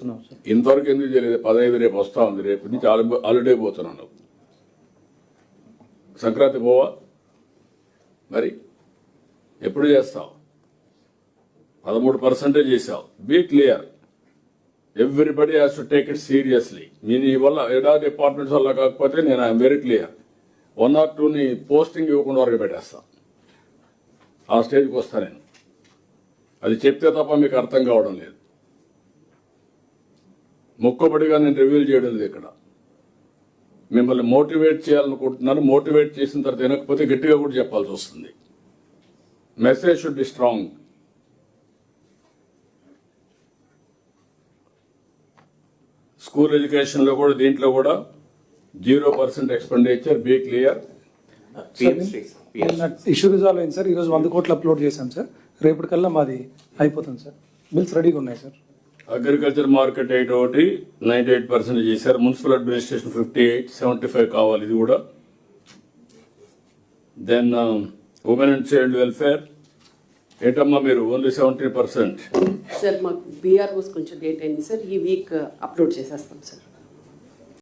చేస్తున్నాం సార్. ఇంతవరకు ఎందుకు చేయలేదు? పదహైదు రేపు వస్తా ఉంది. రేపు నుంచి హాలి- హాలిడే పోతున్నాను సంక్రాంతి పోవా? మరి ఎప్పుడు చేస్తావు? పదమూడు పర్సెంటే చేసావు be clear everybody has to take it seriously మీ ఈ వల్ల ఏడా డిపార్ట్మెంట్స్ వల్ల కాకపోతే నేను I'm very clear one or టూని పోస్టింగ్ ఇవ్వకుండా వరకు పెట్టేస్తా. ఆ స్టేజ్కి వస్తా నేను. అది చెప్తే తప్ప మీకు అర్థం కావడం లేదు. మొక్కబడిగా నేను రివ్యూల్ చేయడం లేదు ఇక్కడ. మిమ్మల్ని మోటివేట్ చేయాలనుకుంటున్నాను మోటివేట్ చేసిన తర్వాత వినకపోతే గట్టిగా కూడా చెప్పాల్సి వస్తుంది. Message should be strong. School ఎడ్యుకేషన్లో కూడా దీంట్లో కూడా zero percent expenditure be clear. Issue resolve అయింది సార్. ఈరోజు వంద కోట్లు అప్లోడ్ చేశాం సార్. రేపటికల్లా మాది అయిపోతుంది సార్. బిల్స్ రెడీగా ఉన్నాయి సార్. అగ్రికల్చర్ మార్కెట్ ఎయిట్ ఒకటి నైన్టీ ఎయిట్ పర్సెంట్ చేశారు. Municipal administration fifty eight seventy five కావాలి ఇది కూడా. Then women and child welfare ఏంటమ్మా మీరు? ఓన్లీ సెవెంటీ పర్సెంట్ సార్ మాకు బీఆర్ఓస్ కొంచెం లేట్ అయింది సార్ ఈ వీక్ అప్లోడ్ uh, చేసేస్తాం సార్